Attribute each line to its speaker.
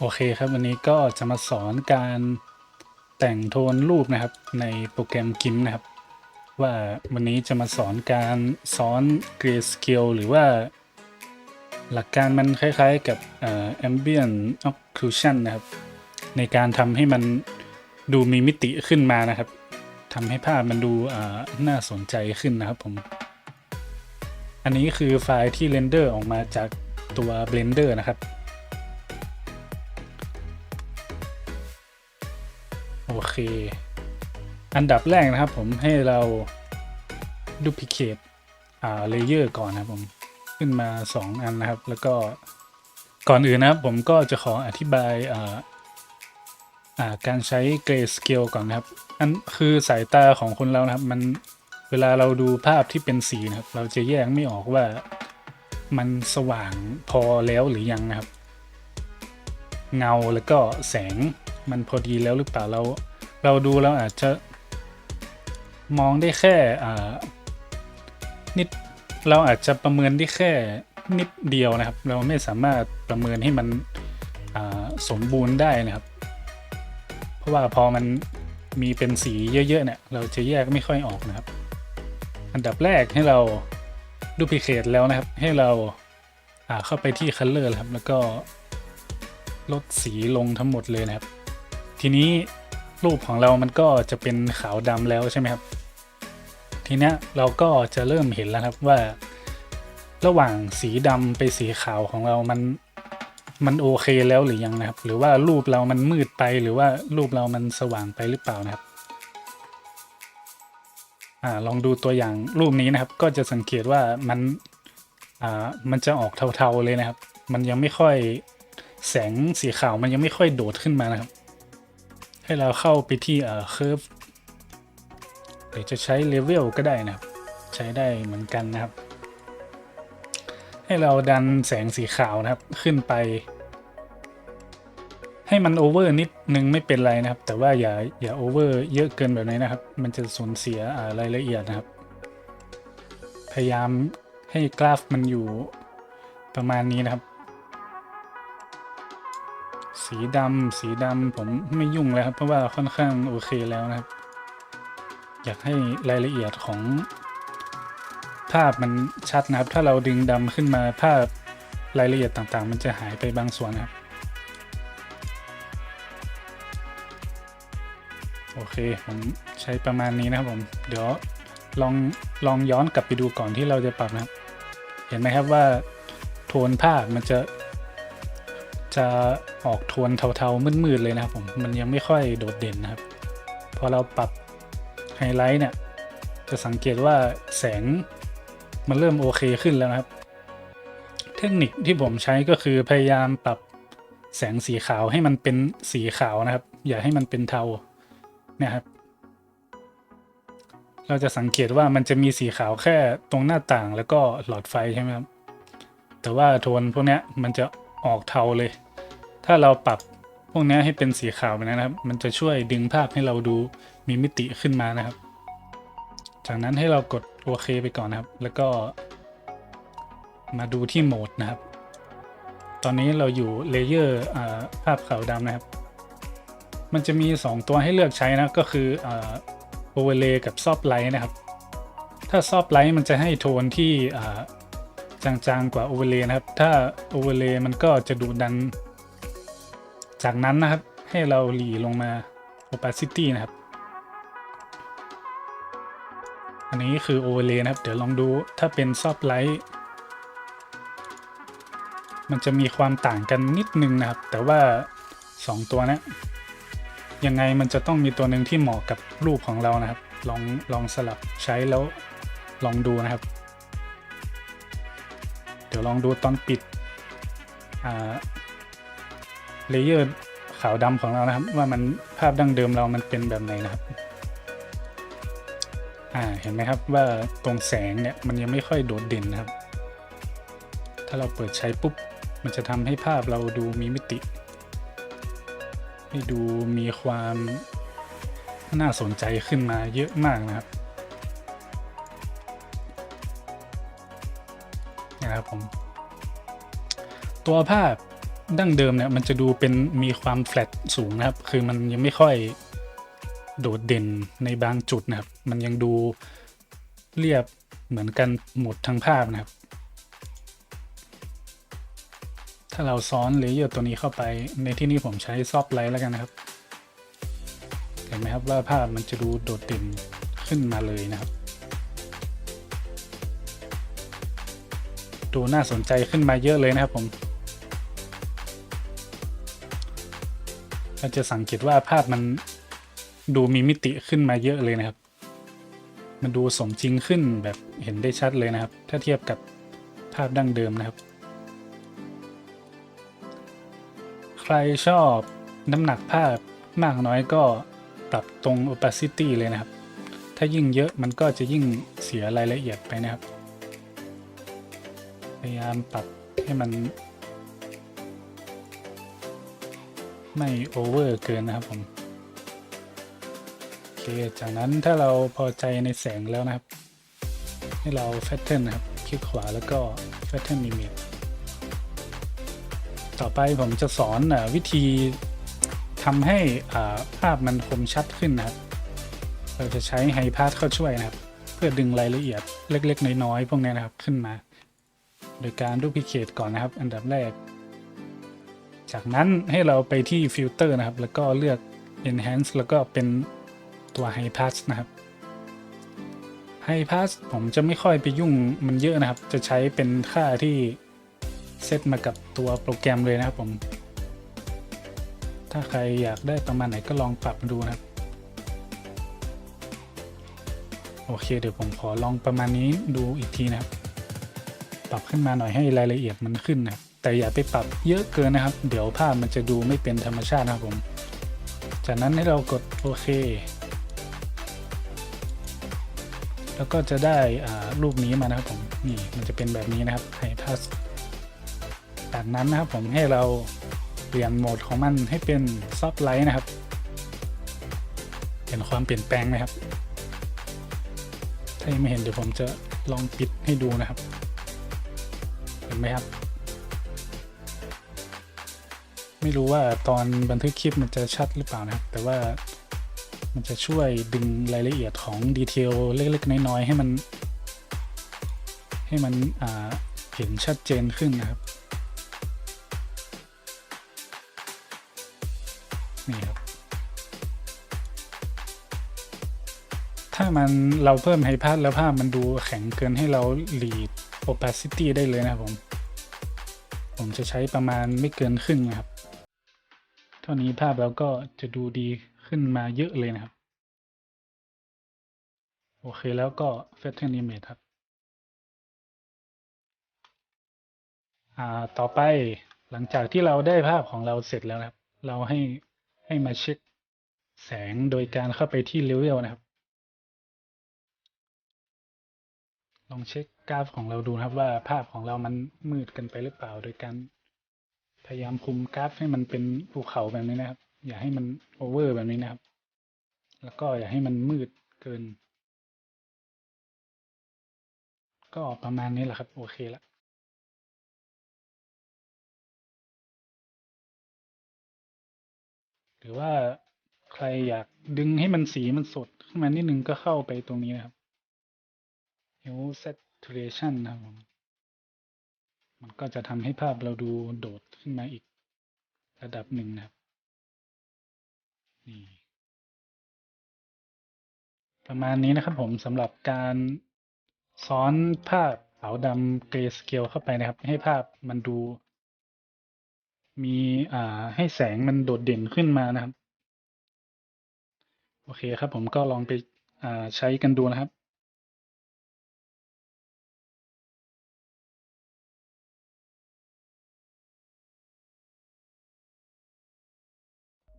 Speaker 1: โอเคครับวันนี้ก็จะมาสอนการแต่งโทนรูปนะครับในโปรแกรมกิมนะครับ ว่าวันนี้จะมาสอนการซ้อน grayscale หรือว่า หลักการมันคล้ายๆกับเอ่อ ambient occlusion นะครับ ในการทำให้มันดูมีมิติขึ้นมานะครับทำให้ภาพมันดูน่าสนใจขึ้นนะครับผม อันนี้คือไฟล์ที่เรนเดอร์ออกมาจากตัว Blender นะครับ เค อันดับแรกนะครับผมให้เรา duplicate อ่า layer ก่อนนะครับผมขึ้นมา 2 อันนะครับ แล้วก็ก่อนอื่นนะครับ ผมก็จะขออธิบายอ่าอ่าการใช้ grayscale ก่อนนะครับ อันคือสายตาของคนเรานะครับ มันเวลาเราดูภาพที่เป็นสีนะครับ เราจะแยกไม่ออกว่ามันสว่างพอแล้วหรือยังนะครับ เงาแล้วก็แสงมันพอดีแล้วหรือเปล่าเรา เราดูแล้วอาจจะมองได้แค่อนิดเราอาจจะประเมินได้แค่นิดเดียวนะครับ เราไม่สามารถประเมินให้มันสมบูรณ์ได้นะครับ เพราะว่าพอมันมีเป็นสีเยอะๆเนี่ยเราจะแยกไม่ค่อยออกนะครับ อันดับแรกให้เราดูพิเคทแล้วนะครับ ให้เราอ่าเข้าไปที่ Color ครับ แล้วก็ลดสีลงทั้งหมดเลยนะครับ ทีนี้ รูปของเรามันก็จะเป็นขาวดำแล้วใช่ไหมครับ ทีเนี้ยเราก็จะเริ่มเห็นแล้วครับว่า ระหว่างสีดำไปสีขาวของเรามันมันโอเคแล้วหรือยังนะครับ หรือว่ารูปเรามันมืดไปหรือว่ารูปเรามันสว่างไปหรือเปล่านะครับอ่าลองดูตัวอย่างรูปนี้นะครับ ก็จะสังเกตว่ามันอ่ามันจะออกเทาๆเลยนะครับ มันยังไม่ค่อยแสงสีขาวมันยังไม่ค่อยโดดขึ้นมานะครับ ให้เราเข้าไปที่เอ่อ curve หรือจะใช้ level ก็ได้นะครับ ใช้ได้เหมือนกันนะครับ ให้เราดันแสงสีขาวนะครับขึ้นไป ให้มันโอเวอร์นิดนึงไม่เป็นไรนะครับ แต่ว่าอย่าอย่าโอเวอร์เยอะเกินแบบนี้นะครับ มันจะสูญเสียอ่ารายละเอียดนะครับ พยายามให้กราฟมันอยู่ประมาณนี้นะครับ สีดำสีดำผมไม่ยุ่งเลยครับ เพราะว่าค่อนข้างโอเคแล้วนะครับ อยากให้รายละเอียดของภาพมันชัดนะครับ ถ้าเราดึงดำขึ้นมาภาพรายละเอียดต่างๆ มันจะหายไปบางส่วนครับ โอเค ผมใช้ประมาณนี้นะครับผม เดี๋ยวลองลองย้อนกลับไปดูก่อนที่เราจะปรับนะครับ เห็นไหมครับว่าโทนภาพมันจะ จะออกโทนเทาๆมืดๆเลยนะครับผมมันยังไม่ค่อยโดดเด่นนะครับ พอเราปรับไฮไลท์เนี่ย จะสังเกตว่าแสงมันเริ่มโอเคขึ้นแล้วนะครับ เทคนิคที่ผมใช้ก็คือพยายามปรับแสงสีขาวให้มันเป็นสีขาวนะครับ อย่าให้มันเป็นเทาเนี่ยครับ เราจะสังเกตว่ามันจะมีสีขาวแค่ตรงหน้าต่างแล้วก็หลอดไฟใช่ไหมครับ แต่ว่าโทนพวกเนี้ยมันจะออกเทาเลย ถ้าเราปรับพวกนี้ให้เป็นสีขาวนะครับ มันจะช่วยดึงภาพให้เราดูมีมิติขึ้นมานะครับ จากนั้นให้เรากดโอเคไปก่อนนะครับ แล้วก็ มาดูที่โหมดนะครับ ตอนนี้เราอยู่เลเยอร์ภาพขาวดำนะครับ มันจะมี 2 ตัวให้เลือกใช้นะ ก็คือโอเวอร์เลย์กับซอฟไลท์นะครับ ถ้าซอฟไลท์มันจะให้โทนที่จางๆกว่าโอเวอร์เลย์นะครับ ถ้าโอเวอร์เลย์มันก็จะดูดัน จากนั้นนะครับให้เราหลีลงมา opacity นะครับ อันนี้คือโอเวอร์เลย์นะครับ เดี๋ยวลองดูถ้าเป็นซอฟไลท์มันจะมีความต่างกันนิดนึงนะครับ แต่ว่า 2 ตัวนี้ยยังไงมันจะต้องมีตัวหนึ่งที่เหมาะกับรูปของเรานะครับ ลองลองสลับใช้แล้วลองดูนะครับ เดี๋ยวลองดูตอนปิดอ่า เลเยอร์ขาวดำของเรานะครับ ว่ามันภาพดั้งเดิมเรามันเป็นแบบไหนนะครับ อ่าเห็นไหมครับว่าตรงแสงเนี่ยมันยังไม่ค่อยโดดเด่นนะครับ ถ้าเราเปิดใช้ปุ๊บ มันจะทำให้ภาพเราดูมีมิติ ให้ดูมีความน่าสนใจขึ้นมาเยอะมากนะครับนะครับผม ตัวภาพ ดั้งเดิมเนี่ยมันจะดูเป็นมีความแฟลตสูงนะครับ คือมันยังไม่ค่อยโดดเด่นในบางจุดนะครับ มันยังดูเรียบเหมือนกันหมดทั้งภาพนะครับ ถ้าเราซ้อนเลเยอร์ตัวนี้เข้าไปในที่นี้ผมใช้ซอฟไลท์แล้วกันนะครับ เห็นไหมครับว่าภาพมันจะดูโดดเด่นขึ้นมาเลยนะครับ ดูน่าสนใจขึ้นมาเยอะเลยนะครับผม เราจะสังเกตว่าภาพมันดูมีมิติขึ้นมาเยอะเลยนะครับ มันดูสมจริงขึ้นแบบเห็นได้ชัดเลยนะครับ ถ้าเทียบกับภาพดั้งเดิมนะครับ ใครชอบน้ำหนักภาพมากน้อยก็ปรับตรง opacity เลยนะครับ ถ้ายิ่งเยอะมันก็จะยิ่งเสียรายละเอียดไปนะครับ พยายามปรับให้มัน ไม่โอเวอร์เกินนะครับผมโอเคจากนั้นถ้าเราพอใจในแสงแล้วนะครับ ให้เรา Fatten นะครับ คลิกขวาแล้วก็ Fatten Image ต่อไปผมจะสอนอวิธีทำให้อ่าภาพมันคมชัดขึ้นนะครับ เราจะใช้ไฮพาสเข้าช่วยนะครับ เพื่อดึงรายละเอียดเล็ก ๆ น้อย ๆ พวกนี้นะครับขึ้นมา โดยการดูพิเคตก่อนนะครับ อันดับแรก จากนั้นให้เราไปที่ฟิลเตอร์นะครับ แล้วก็เลือก enhance แล้วก็เป็นตัว high pass นะครับ high pass ผมจะไม่ค่อยไปยุ่งมันเยอะนะครับ จะใช้เป็นค่าที่เซตมากับตัวโปรแกรมเลยนะครับผม ถ้าใครอยากได้ประมาณไหนก็ลองปรับดูนะครับ โอเค เดี๋ยวผมขอลองประมาณนี้ดูอีกทีนะครับ ปรับขึ้นมาหน่อยให้รายละเอียดมันขึ้นนะครับ แต่อย่าไปปรับเยอะเกินนะครับ เดี๋ยวภาพมันจะดูไม่เป็นธรรมชาตินะครับผม จากนั้นให้เรากดโอเค แล้วก็จะได้รูปนี้มานะครับผมนี่มันจะเป็นแบบนี้นะครับไฮพัสจากนั้นนะครับผมให้เราเปลี่ยนโหมดของมันให้เป็นซอฟไลท์นะครับ เห็นความเปลี่ยนแปลงไหมครับ ถ้ายังไม่เห็นเดี๋ยวผมจะลองปิดให้ดูนะครับ เห็นไหมครับ ไม่รู้ว่าตอนบันทึกคลิปมันจะชัดหรือเปล่านะครับ แต่ว่ามันจะช่วยดึงรายละเอียดของดีเทลเล็กๆน้อยๆให้มัน ให้มันเห็นชัดเจนขึ้นนะครับนี่ครับ ถ้ามันเราเพิ่มไฮพาสแล้วภาพมันดูแข็งเกินให้เรา lead opacity ได้เลยนะครับผม ผมจะใช้ประมาณไม่เกินครึ่งนะครับ ท่านี้ภาพเราก็จะดูดีขึ้นมาเยอะเลยนะครับ โอเคแล้วก็ Fatten Image ครับอ่าต่อไปหลังจากที่เราได้ภาพของเราเสร็จแล้วนะครับ เราให้ให้มาเช็คแสงโดยการเข้าไปที่ Level นะครับ ลองเช็คกราฟของเราดูนะครับว่าภาพของเรามันมืดกันไปหรือเปล่า โดยการ พยายามคุมกราฟให้มันเป็นภูเขาแบบนี้นะครับ อย่าให้มันโอเวอร์แบบนี้นะครับ แล้วก็อย่าให้มันมืดเกิน ก็ประมาณนี้แหละครับ โอเคละหรือว่าใครอยากดึงให้มันสีมันสดขึ้นมานิดนึงก็เข้าไปตรงนี้นะครับ hue saturation นะครับ มันก็จะทำให้ภาพเราดูโดดขึ้นมาอีกระดับหนึ่งนะครับ นี่ ประมาณนี้นะครับผมสำหรับการซ้อนภาพขาวดำเกรสเกลเข้าไปนะครับ ให้ภาพมันดู มีอ่าให้แสงมันโดดเด่นขึ้นมานะครับ โอเคครับผมก็ลองไปอ่าใช้กันดูนะครับ